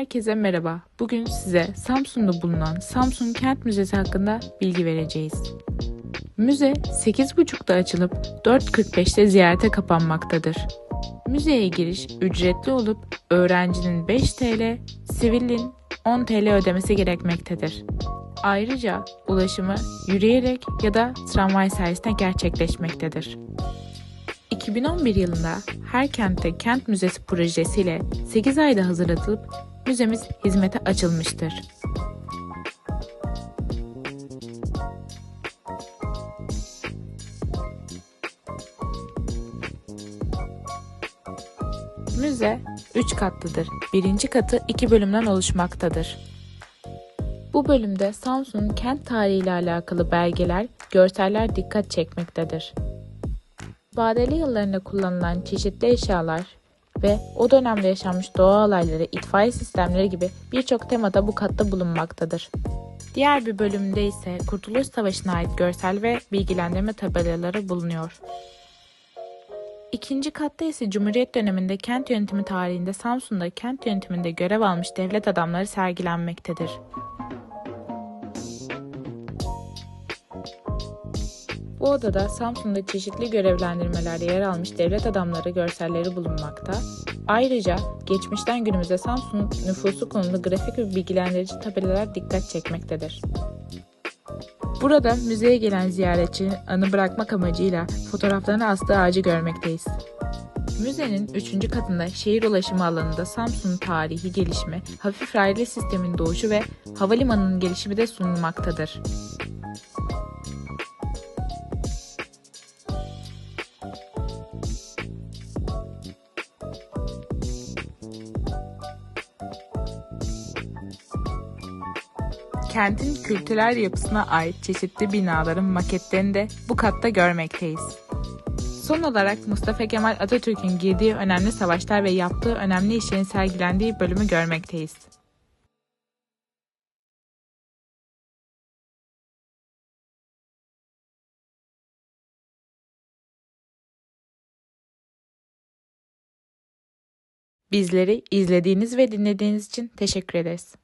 Herkese merhaba. Bugün size Samsun'da bulunan Samsun Kent Müzesi hakkında bilgi vereceğiz. Müze 8.30'da açılıp 4.45'te ziyarete kapanmaktadır. Müzeye giriş ücretli olup öğrencinin 5 TL, sivillin 10 TL ödemesi gerekmektedir. Ayrıca ulaşımı yürüyerek ya da tramvay sayesinde gerçekleşmektedir. 2011 yılında Her Kent'te Kent Müzesi projesiyle 8 ayda hazırlatılıp müzemiz hizmete açılmıştır. Müze 3 katlıdır. Birinci katı 2 bölümden oluşmaktadır. Bu bölümde Samsun'un kent tarihiyle alakalı belgeler, görseller dikkat çekmektedir. Badeli yıllarında kullanılan çeşitli eşyalar ve o dönemde yaşanmış doğa olayları, itfaiye sistemleri gibi birçok temada bu katta bulunmaktadır. Diğer bir bölümde ise Kurtuluş Savaşı'na ait görsel ve bilgilendirme tabelaları bulunuyor. İkinci katta ise Cumhuriyet döneminde kent yönetimi tarihinde Samsun'da kent yönetiminde görev almış devlet adamları sergilenmektedir. Bu odada Samsun'da çeşitli görevlendirmelerde yer almış devlet adamları görselleri bulunmakta. Ayrıca geçmişten günümüze Samsun nüfusu konulu grafik ve bilgilendirici tabelalar dikkat çekmektedir. Burada müzeye gelen ziyaretçinin anı bırakmak amacıyla fotoğraflarını astığı ağacı görmekteyiz. Müzenin 3. katında şehir ulaşımı alanında Samsun'un tarihi gelişimi, hafif raylı sistemin doğuşu ve havalimanının gelişimi de sunulmaktadır. Kentin kültürel yapısına ait çeşitli binaların maketlerini de bu katta görmekteyiz. Son olarak Mustafa Kemal Atatürk'ün girdiği önemli savaşlar ve yaptığı önemli işlerin sergilendiği bölümü görmekteyiz. Bizleri izlediğiniz ve dinlediğiniz için teşekkür ederiz.